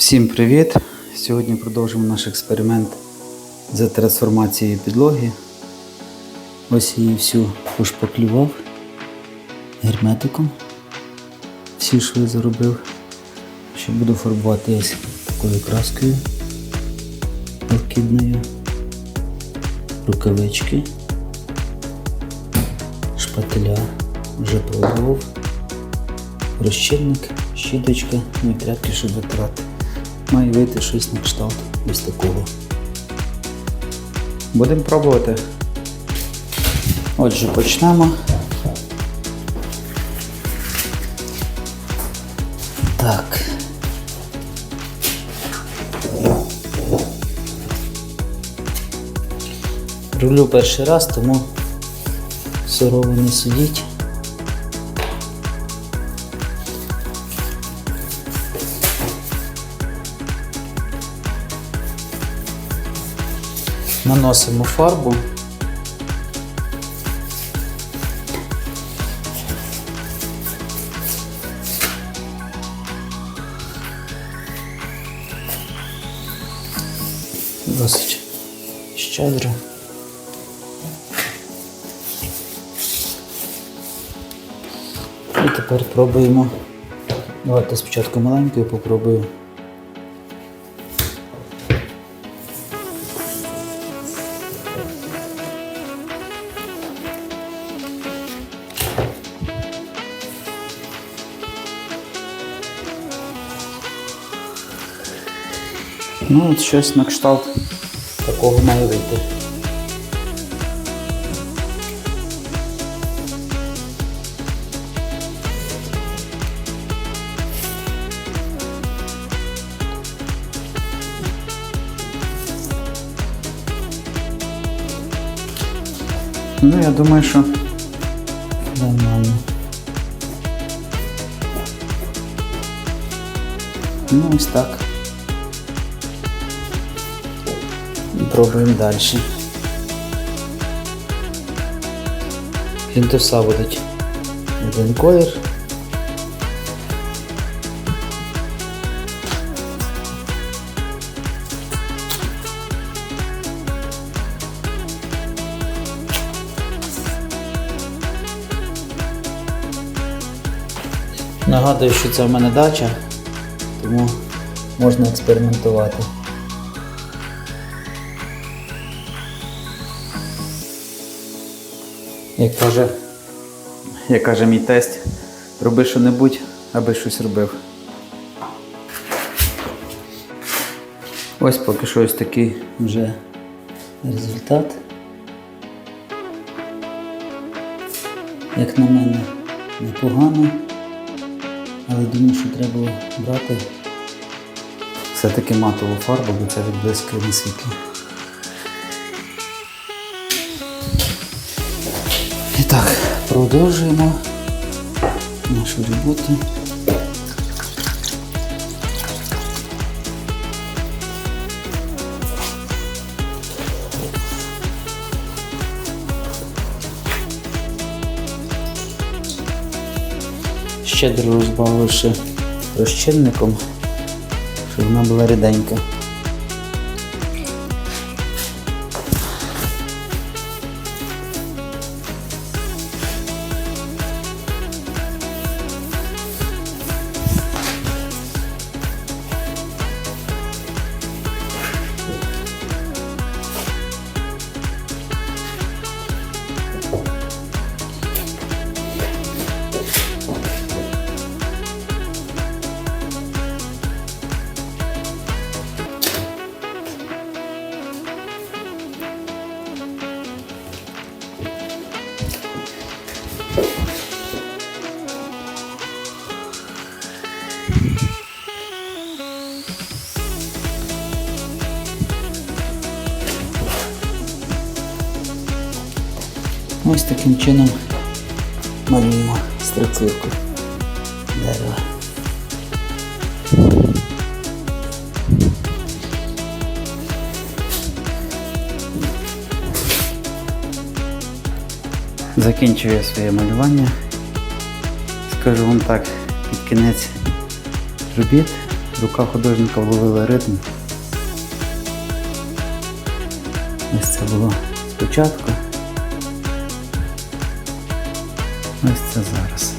Всім привіт! Сьогодні продовжимо наш експеримент з трансформацією підлоги. Ось її всю пошпаклював герметиком. Всі шви заробив. Ще буду фарбувати такою краскою розкидною. Рукавички, шпателя вже пробував розчинник, щіточка, і тряпки, щоб витирати. Має вийти щось на кшталт ось такого. Будемо пробувати. Отже, почнемо. Так. Рулю перший раз, тому сурово не судіть. Наносимо фарбу. Досить щедро. І тепер пробуємо. Давайте спочатку маленькою попробую. Ну, от щось на кшталт такого має вийти. Ну, я думаю, що нормально. Ну, ось так. Пробуємо далі. Плінтуса будуть один колір. Нагадую, що це в мене дача, тому можна експериментувати. Як каже, як каже мій тесть, роби що-небудь, аби щось робив. Ось поки що ось такий вже результат. Як на мене, непогано, але думаю, що треба брати все-таки матову фарбу, бо це відблискує на світло. Так, продовжуємо нашу роботу. Щедро розбавивши розчинником, щоб вона була ріденька. Ось таким чином малюємо структурку дерева. Закінчую я своє малювання. Скажу вам так, під кінець робіт рука художника вловила ритм. Ось це було спочатку. Ось це зараз.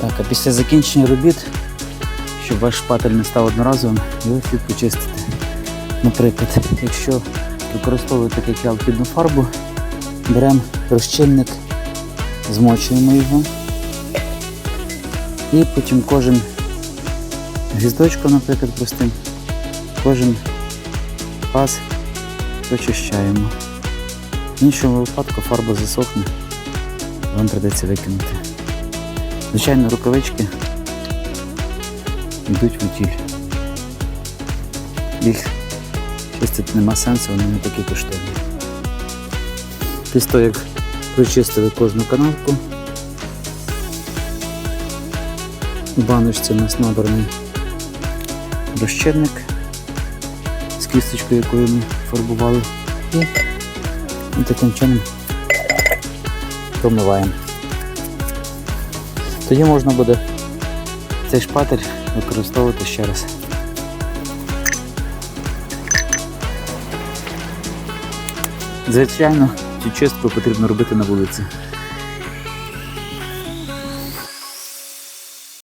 Так, а після закінчення робіт, щоб ваш шпатель не став одноразовим, його слід почистити. Наприклад, якщо використовуєте як я алкідну фарбу, беремо розчинник, змочуємо його. І потім кожен гвіздочком, наприклад, простим, кожен паз очищаємо. В іншому випадку фарба засохне, вам придеться викинути. Звичайно, рукавички йдуть в утіль. Їх чистити нема сенсу, вони не такі коштовні. Після того, як прочистили кожну канавку, в баночці у нас набраний розчинник з кісточкою, якою ми фарбували. І, і таким чином промиваємо. Тоді можна буде цей шпатель використовувати ще раз. Звичайно, цю чистку потрібно робити на вулиці.